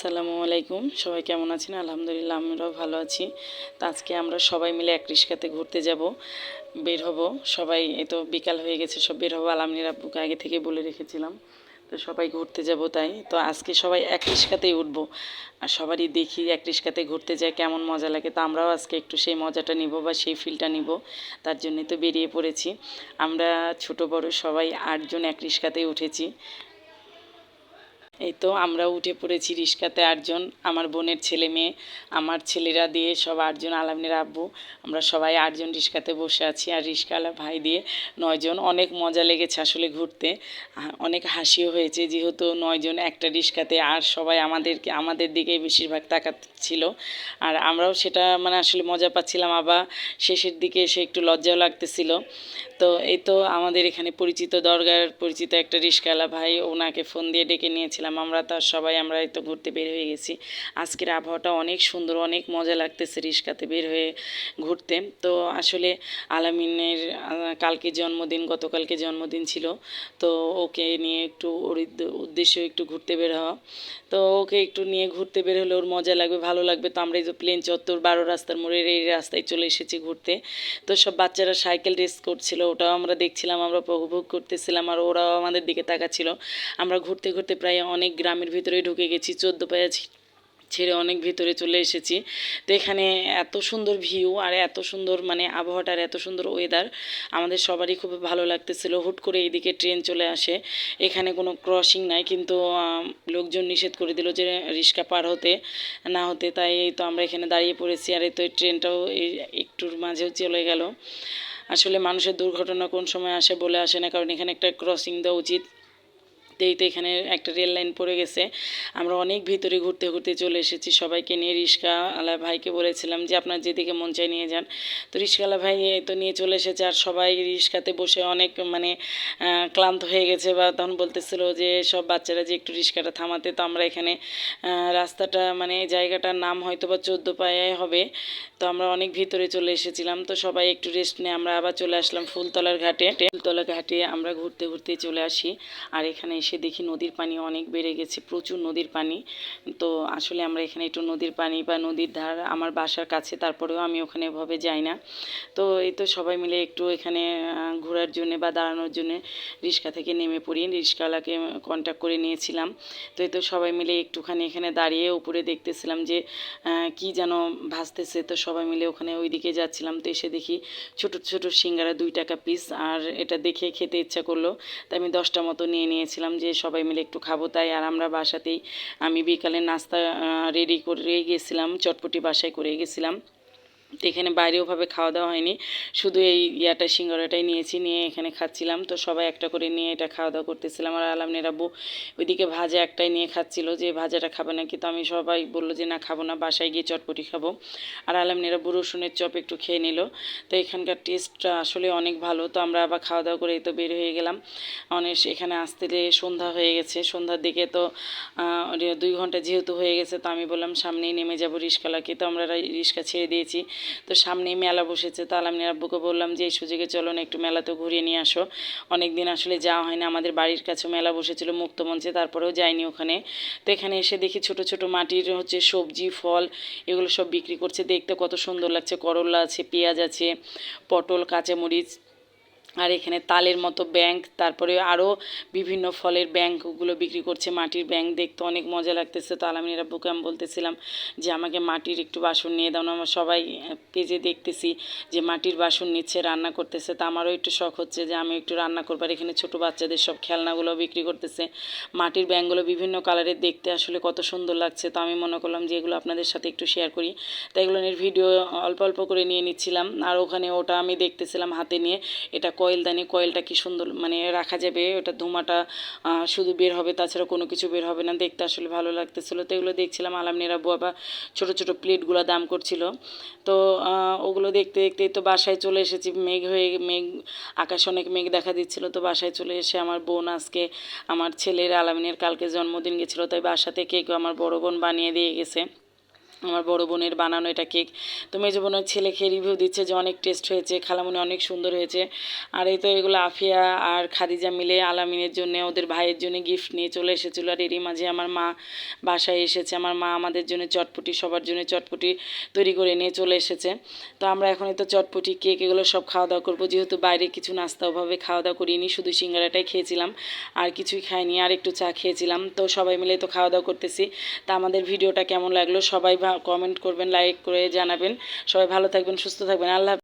আসসালামু আলাইকুম। সবাই কেমন আছেন? আলহামদুলিল্লাহ আমরাও ভালো আছি। তো আজকে আমরা সবাই মিলে এক রিস্কাতে ঘুরতে যাব, বের হব। সবাই, এই তো বিকাল হয়ে গেছে, সব বের হব। আলামনির আব্বুকে আগে থেকে বলে রেখেছিলাম, তো সবাই ঘুরতে যাব তাই। তো আজকে সবাই এক রিস্কাতেই উঠবো, আর সবারই দেখি এক রিস্কাতে ঘুরতে যায়, কেমন মজা লাগে। তো আমরাও আজকে একটু সেই মজাটা নিব বা সেই ফিলটা নিব, তার জন্যই তো বেরিয়ে পড়েছি। আমরা ছোট, বড় সবাই আটজন এক রিস্কাতেই উঠেছি। এই তো আমরা উঠে পড়েছি রিস্কাতে আটজন, আমার বোনের ছেলে মেয়ে, আমার ছেলেরা দিয়ে সব আটজন আলামিনের আব্বু, আমরা সবাই আটজন রিস্কাতে বসে আছি আর রিস্কাওয়ালা ভাই দিয়ে নয়জন, অনেক মজা লেগেছে আসলে ঘুরতে অনেক হাসিও হয়েছে যেহেতু নয়জন একটা রিস্কাতে আর সবাই আমাদেরকে, আমাদের দিকেই বেশিরভাগ তাকাচ্ছিল আর আমরাও সেটা মানে আসলে মজা পাচ্ছিলাম, আবার শেষের দিকে এসে একটু লজ্জাও লাগতেছিল। তো এই তো আমাদের এখানে পরিচিত দরগার পরিচিত একটা রিস্কাওয়ালা ভাই, ওনাকে ফোন দিয়ে ডেকে নিয়েছিলাম। আমরা তার সবাই আমরা তো ঘুরতে বের হয়ে গেছি। আজকের আবহাওয়াটা অনেক সুন্দর, অনেক মজা লাগতেছে রিস্কাতে বের হয়ে ঘুরতে। তো আসলে আলামিনের কালকে জন্মদিন, গতকালকে জন্মদিন ছিল। তো ওকে নিয়ে একটু ওর উদ্দ- উদ্দেশ্য একটু ঘুরতে বের হওয়া। তো ওকে একটু নিয়ে ঘুরতে বের হলে ওর মজা লাগবে, ভালো লাগবে। তো আমরা এই যে প্লেন চত্বর, বারো রাস্তার মোড়ের এই রাস্তায় চলে এসেছি ঘুরতে। তো সব বাচ্চারা সাইকেল রেস করছিল, ওটাও আমরা দেখছিলাম, আমরা উপভোগ করতেছিলাম, আর ওরাও আমাদের দিকে তাকাচ্ছিল। আমরা ঘুরতে ঘুরতে প্রায় অনেক গ্রামের ভিতরে ঢুকে গেছি, চোদ্দ পায়া ছেড়ে অনেক ভিতরে চলে এসেছি। তো এখানে এত সুন্দর ভিউ আর এত সুন্দর মানে আবহাওয়াটার এত সুন্দর ওয়েদার আমাদের সবারই খুব ভালো লাগতেছিল। হুট করে এইদিকে ট্রেন চলে আসে। এখানে কোনো ক্রসিং নাই কিন্তু লোকজন নিষেধ করে দিল যে রিক্সা পার হতে, না হতে। তাই তো আমরা এখানে দাঁড়িয়ে পড়েছি আর এই তো ট্রেনটাও এই একটুর মাঝেও চলে গেল। আসলে মানুষের দুর্ঘটনা কোন সময় আসে বলে আসে না, কারণ এখানে একটা ক্রসিং দেওয়া উচিত। তো এই তো এখানে একটা রেল লাইন পড়ে গেছে। আমরা অনেক ভিতরে ঘুরতে ঘুরতে চলে এসেছি। সবাইকে নিয়ে রিক্সাওয়ালা ভাইকে বলেছিলাম যে, আপনার যেদিকে মন চায় নিয়ে যান। তো রিক্সাওয়ালা ভাই তো নিয়ে চলে এসেছে আর সবাই রিক্সাতে বসে অনেক মানে ক্লান্ত হয়ে গেছে বা তখন বলতেছিল যে, সব বাচ্চারা যে একটু রিক্সাটা থামাতে, তো আমরা এখানে রাস্তাটা মানে জায়গাটার নাম হয়তো বা চোদ্দ পায়ায় হবে। তো আমরা অনেক ভিতরে চলে এসেছিলাম। তো সবাই একটু রেস্ট নিয়ে আমরা আবার চলে আসলাম ফুলতলার ঘাটে। ফুলতলা ঘাটে আমরা ঘুরতে ঘুরতে চলে আসি। আর এখানে এসে দেখি নদীর পানি অনেক বেড়ে গেছে, প্রচুর নদীর পানি। তো আসলে আমরা এখানে একটু নদীর পানি বা নদীর ধার আমার বাসার কাছে, তারপরেও আমি ওখানে এভাবে যাই না। তো এই তো সবাই মিলে একটু এখানে ঘোরার জন্য বা দাঁড়ানোর জন্য রিক্সা থেকে নেমে পড়ি। রিক্সাওয়ালাকে কন্ট্যাক্ট করে নিয়েছিলাম। তো এই তো সবাই মিলে একটুখানি এখানে দাঁড়িয়ে উপরে দেখতেছিলাম যে কি যেন ভাসতেছে। তো সবাই মিলে ওখানে ওইদিকে যাচ্ছিলাম। তো এসে দেখি ছোট ছোট সিঙ্গারা দুই টাকা পিস আর এটা দেখে খেতে ইচ্ছা করল। তাই আমি দশটা মতো নিয়ে নিয়েছিলাম। যে সবাই মিলে একটু খাব তাই আর আমরা বাসাতেই আমি বিকালে নাস্তা রেডি করে গেছিলাম, চটপটি বাসায় করে গেছিলাম। তো এখানে বাইরেওভাবে খাওয়া দাওয়া হয়নি। শুধু এই ইয়াটা সিঙ্গারাটাই নিয়েছি, নিয়ে এখানে খাচ্ছিলাম। তো সবাই একটা করে নিয়ে এটা খাওয়া দাওয়া করতেছিলাম। আর আলামনের আব্বু ওইদিকে ভাজা একটাই নিয়ে খাচ্ছিল যে, ভাজাটা খাবে নাকি? তো আমি সবাই বলল যে, না, খাব না, বাসায় গিয়ে চটপটি খাব। আর আলামনের আব্বু রসুনের চপ একটু খেয়ে নিল। তো এখানকার টেস্টটা আসলে অনেক ভালো। তো আমরা আবার খাওয়া দাওয়া করে তো বের হয়ে গেলাম। অনেক এখানে আসতে সন্ধ্যা হয়ে গেছে। সন্ধ্যার দিকে তো দুই ঘণ্টা যেহেতু হয়ে গেছে, তো আমি বললাম সামনেই নেমে যাব রিস্কালাকে। তো আমরা রিক্সা ছেড়ে দিয়েছি। তো সামনেই মেলা বসেছে, তো আমি আব্বুকে বললাম যে এই সুযোগে চলো না, একটু মেলাতে ঘুরিয়ে নিয়ে আসো। অনেক দিন আসলে যাওয়া হয় না আমাদের বাড়ির কাছে মেলা বসেছিল মুক্তমঞ্চে তারপরেও যাইনি ওখানে। তো এখানে এসে দেখি ছোট ছোট মাটির হচ্ছে সবজি, ফল, এগুলো সব বিক্রি করছে। দেখতে কত সুন্দর লাগছে, করলা আছে, পেঁয়াজ আছে, পটল, কাঁচামরিচ আর এখানে তালের মতো ব্যাংক, তারপরে আরও বিভিন্ন ফলের ব্যাংকগুলো বিক্রি করছে, মাটির ব্যাংক দেখতে অনেক মজা লাগতেছে। তো আলামিনের আব্বুকে আমি বলতেছিলাম যে, আমাকে মাটির একটু বাসন নিয়ে দাও। না আমরা সবাই পেজে দেখতেছি যে, মাটির বাসন নিচ্ছে, রান্না করতেছে। তা আমারও একটু শখ হচ্ছে যে আমি একটু রান্না করবার এখানে ছোট বাচ্চাদের সব খেলনাগুলো বিক্রি করতেছে। মাটির ব্যাংকগুলো বিভিন্ন কালারের দেখতে আসলে কত সুন্দর লাগছে। তো আমি মনে করলাম যে, এগুলো আপনাদের সাথে একটু শেয়ার করি। তাই এগুলোর ভিডিও অল্প অল্প করে নিয়ে নিচ্ছিলাম। আর ওখানে ওটা আমি দেখতেছিলাম হাতে নিয়ে। এটা কয়েলদানি কয়েলটা কি সুন্দর মানে রাখা যাবে, ওটা ধোঁয়াটা শুধু বের হবে, তাছাড়া কোনো কিছু বের হবে না, দেখতে আসলে ভালো লাগতেছিলো। তো এগুলো দেখছিলাম, আলামনিরা বাবা ছোটো ছোটো প্লেটগুলো দাম করছিল। তো ওগুলো দেখতে দেখতে তো বাসায় চলে এসেছি, মেঘ হয়ে, মেঘ, আকাশ অনেক মেঘ দেখা দিচ্ছিল। তো বাসায় চলে এসে আমার বোন আজকে, আমার ছেলের আলামিনের কালকে জন্মদিন গেছিল, তাই বাসা থেকে কেউ আমার বড় বোন বানিয়ে দিয়ে গেছে। আমার বড় বোনের বানানো এটা কেক। তো মেজো বোনের ছেলে খেয়ে রিভিউ দিচ্ছে যে অনেক টেস্ট হয়েছে, খালামুনি অনেক সুন্দর হয়েছে। আর এই তো এগুলো আফিয়া আর খাদিজা মিলে আলামিনের জন্য ওদের ভাইয়ের জন্য গিফট নিয়ে চলে এসেছিল। আর এরই মাঝে আমার মা বাসায় এসেছে। আমার মা আমাদের জন্য চটপটি, সবার জন্য চটপটি তৈরি করে নিয়ে চলে এসেছে। তো আমরা এখন এই তো চটপটি, কেক এগুলো সব খাওয়া দাওয়া করব। যেহেতু বাইরে কিছু নাস্তা ওভাবে খাওয়া দাওয়া করিনি, শুধু সিঙ্গারাটাই খেয়েছিলাম। আর কিছুই খাইনি, আর একটু চা খেয়েছিলাম। তো সবাই মিলে তো খাওয়া দাওয়া করতেছি। তা আমাদের ভিডিওটা কেমন লাগল? সবাই কমেন্ট করবেন লাইক করে জানাবেন সবাই ভালো থাকবেন সুস্থ থাকবেন আল্লাহ।